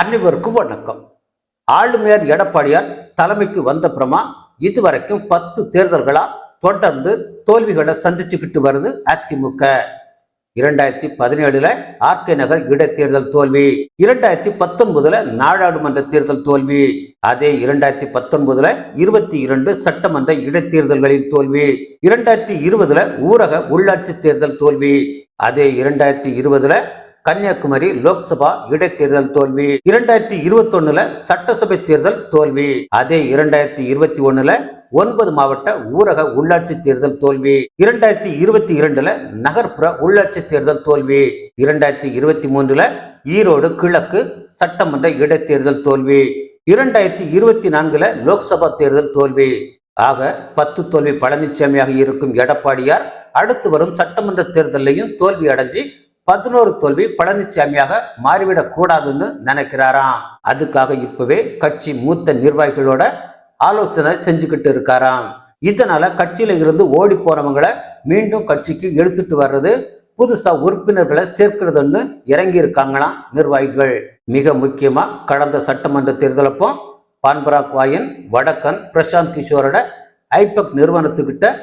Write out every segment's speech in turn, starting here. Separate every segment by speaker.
Speaker 1: அனைவருக்கும் வணக்கம். ஆளுமையார் எடப்பாடியார் தலைமைக்கு வந்தப்புறமா இதுவரைக்கும் பத்து தேர்தல்களா தொடர்ந்து தோல்விகளை சந்திச்சுக்கிட்டு வருது அதிமுக. இரண்டாயிரத்தி பதினேழுல ஆர்கே நகர் இடைத்தேர்தல் தோல்வி. இரண்டாயிரத்தி பத்தொன்பதுல நாடாளுமன்ற தேர்தல் தோல்வி. அதே இரண்டாயிரத்தி பத்தொன்பதுல இருபத்தி இரண்டு சட்டமன்ற இடைத்தேர்தல்களில் தோல்வி. இரண்டாயிரத்தி இருபதுல ஊரக உள்ளாட்சி தேர்தல் தோல்வி. அதே இரண்டாயிரத்தி இருபதுல கன்னியாகுமரி லோக்சபா இடைத்தேர்தல் தோல்வி. இரண்டாயிரத்தி இருபத்தி ஒண்ணுல சட்டசபை தேர்தல் தோல்வி. அதே இரண்டாயிரத்தி இருபத்தி ஒண்ணுல ஒன்பது மாவட்ட ஊரக உள்ளாட்சி தேர்தல் தோல்வி. இரண்டாயிரத்தி இருபத்தி இரண்டுல நகர்ப்புற உள்ளாட்சி தேர்தல் தோல்வி. இரண்டாயிரத்தி இருபத்தி மூன்றுல ஈரோடு கிழக்கு சட்டமன்ற இடைத்தேர்தல் தோல்வி. இரண்டாயிரத்தி இருபத்தி நான்குல லோக்சபா தேர்தல் தோல்வி. ஆக பத்து தோல்வி பழனிசாமியாக இருக்கும் எடப்பாடியார் அடுத்து வரும் சட்டமன்ற தேர்தலையும் தோல்வி அடைஞ்சு பதினோரு தோல்வி பழனிசாமியாக மாறிவிடக் கூடாதுன்னு நினைக்கிறாராம். அதுக்காக இப்பவே கட்சி மூத்த நிர்வாகிகளோட ஆலோசனை செஞ்சுக்கிட்டு இருக்காராம். இதனால கட்சியில இருந்து ஓடி போறவங்களை மீண்டும் கட்சிக்கு எடுத்துட்டு வர்றது புதுசா உறுப்பினர்களை சேர்க்கிறதுன்னு இறங்கி இருக்காங்களாம் நிர்வாகிகள். மிக முக்கியமா கடந்த சட்டமன்ற தேர்தலப்போ பான்பராக் வாயன் வடக்கன் பிரசாந்த் கிஷோரோட ஐபக் நிறுவனத்துக்கிட்ட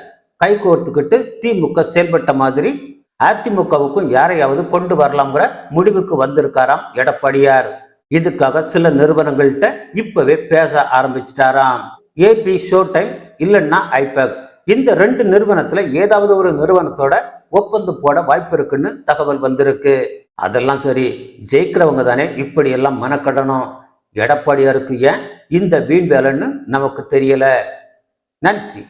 Speaker 1: கைகோர்த்துக்கிட்டு திமுக செயல்பட்ட மாதிரி அதிமுகவுக்கும் யாரையாவது கொண்டு வரலாம்ங்கிற முடிவுக்கு வந்திருக்காராம் எடப்பாடியார். இதுக்காக சில நிறுவனங்கள்கிட்ட இப்பவே பேச ஆரம்பிச்சிட்டாராம். ஏபி ஷோ டைம் இல்லைன்னா ஐபேக். இந்த ரெண்டு நிறுவனத்துல ஏதாவது ஒரு நிறுவனத்தோட ஒப்பந்தம் போட வாய்ப்பு இருக்குன்னு தகவல் வந்திருக்கு. அதெல்லாம் சரி ஜெயிக்கிறவங்க தானே இப்படி எல்லாம் மனக்கடணும். எடப்பாடியாருக்கு ஏன் இந்த வீண் வேலைன்னு நமக்கு தெரியல. நன்றி.